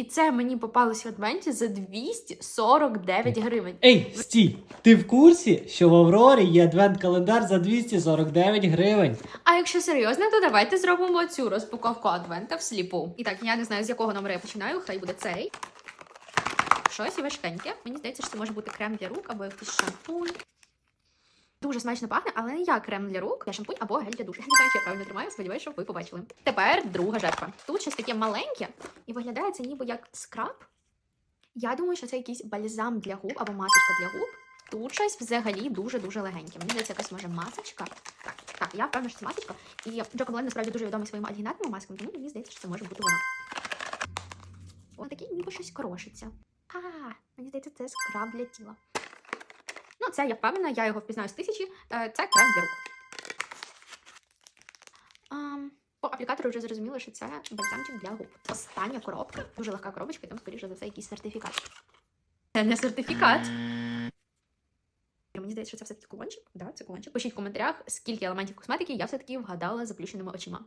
І це мені попалось в адвенті за 249 гривень. Ей, стій! Ти в курсі, що в Аврорі є адвент-календар за 249 гривень? А якщо серйозно, то давайте зробимо цю розпаковку адвента всліпу. І так, я не знаю, з якого номера я починаю, хай буде цей. Щось важкеньке. Мені здається, що це може бути крем для рук або якийсь шампунь. Дуже смачно пахне, але не як крем для рук, я шампунь або гель для душу. Я не знаю, чи я правильно тримаю, сподіваюся, що ви побачили. Тепер друга жертва. Тут щось таке маленьке, і виглядає це ніби як скраб. Я думаю, що це якийсь бальзам для губ або масочка для губ. Тут щось взагалі дуже-дуже легеньке. Мені здається, якась може масочка. Так, так, я впевнена, що це масочка. І Джоко Блен насправді дуже відомий своїми альгінатними масками, тому мені здається, що це може бути вона. Вона такий ніби щось крошиться. А, мені здається, це скраб для тіла. Ну, це я впевнена, я його впізнаю з тисячі. Е, Це крем для рук. Аплікатору вже зрозуміли, що це бальзамчик для губ. Остання коробка, дуже легка коробочка, і там, скоріше за все, якийсь сертифікат. Це не сертифікат. Мені здається, що це все-таки кулончик. Да, це кулончик. Пишіть в коментарях, скільки елементів косметики я все-таки вгадала заплющеними очима.